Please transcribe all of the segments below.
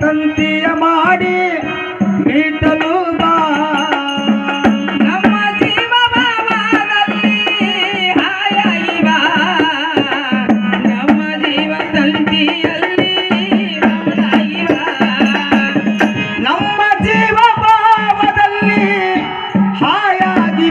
ತಂತಿಯ ಮಾಡಿ ಮೀಟಲು ಬಾ. ನಮ್ಮ ಜೀವ ಭಾವದಲ್ಲಿ ಹಾಯಾಗಿ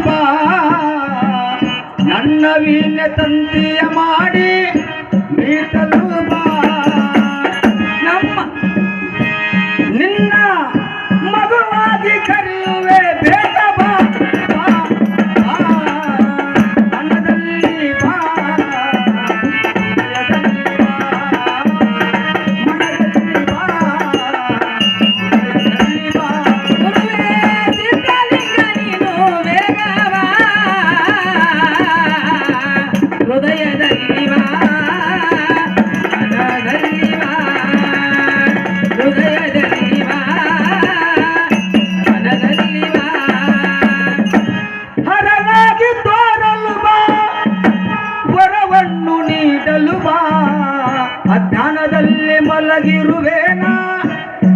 ಅಜ್ಞಾನದಲ್ಲಿ ಮಲಗಿರುವೇನ?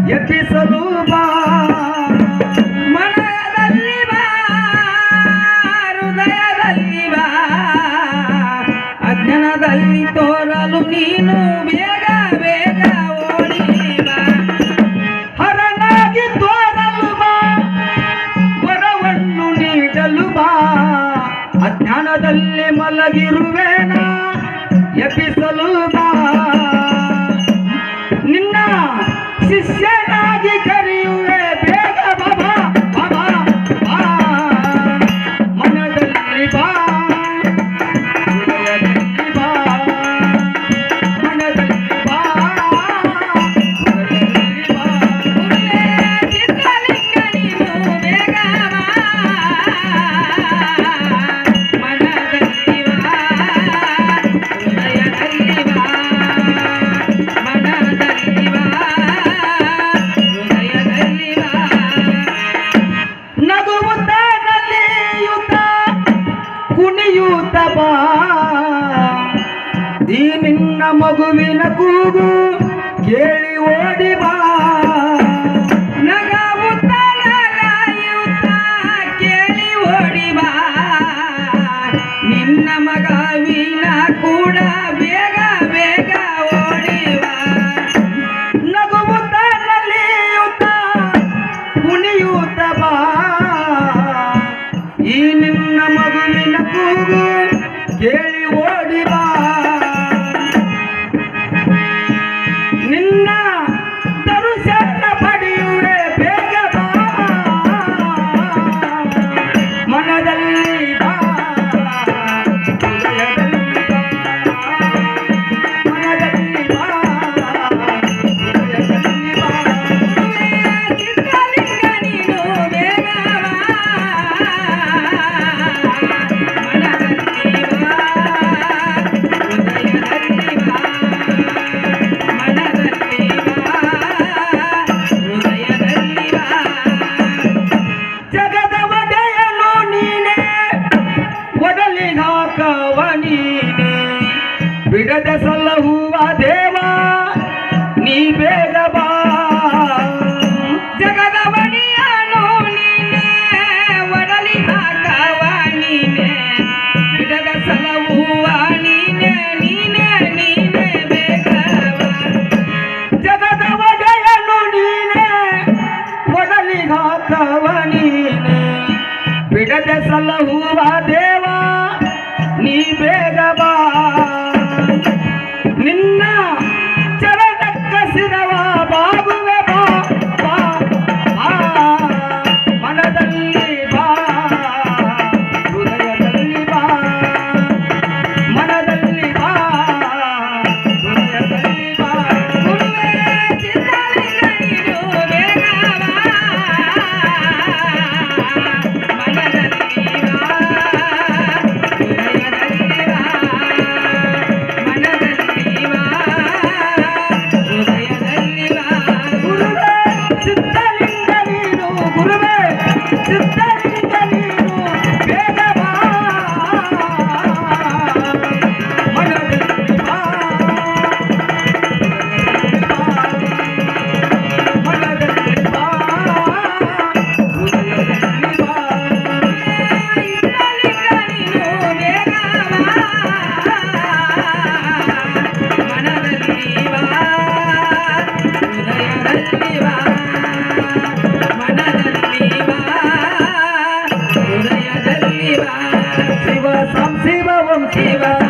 ಎಬ್ಬಿಸಲು ಬಾ. ಮನದಲ್ಲಿ ಬಾ. ಹೃದಯದಲ್ಲಿ ಬಾ. ಅಜ್ಞಾನದಲ್ಲಿ ತೋರಲು ನೀನು ಬೇಗ ಬೇಗ ಓಡಿ ಬಾ. ಹರನಾಗಿ ತೋರಲು ಬಾ. ವರವನ್ನು ನೀಡಲು ಬಾ. ಅಜ್ಞಾನದಲ್ಲಿ ಮಲಗಿರುವೇನ? se sente ಈ ನಿನ್ನ ಮಗುವಿನ ಕೂಗು ಕೇಳಿ ಓಡಿ ಬಾ. ನಲಾಯುತ್ತ ಕೇಳಿ ಓಡಿ ಬಾ. ನಿನ್ನ ಮಗವಿನ ಕೂಡ ಬೇಗ ಬೇಗ ಓಡಿ ಬಾ. ನಲಿಯುತ್ತ ಕುಣಿಯುತ್ತ ಬಾ. ಈ ನಿನ್ನ ಮಗುವಿನ ಕೂಗು ಕೇಳಿ ಬಿಡದ ಸಲ್ಲಹುವ ದೇವ, ನೀ ಬೇಗ ಬಾ. ಜಗದ ಒಡೆಯನು ನೀನೆ, ಒಡಲಿ ಹಾಕವ ನೀನೆ. ಬಿಡದ ಸಲಹುವ ನೀನೆ ನೀನೆ ನೀನೆ ಬೇಗವ ಜಗದ ಒಡೆಯನು ನೀನೆ ಒಡಲಿನಾಕವ ನೀನೆ. ಬಿಡದ ಸಲಹುವ ದೇವ சிவசம் சிவம் சிவம்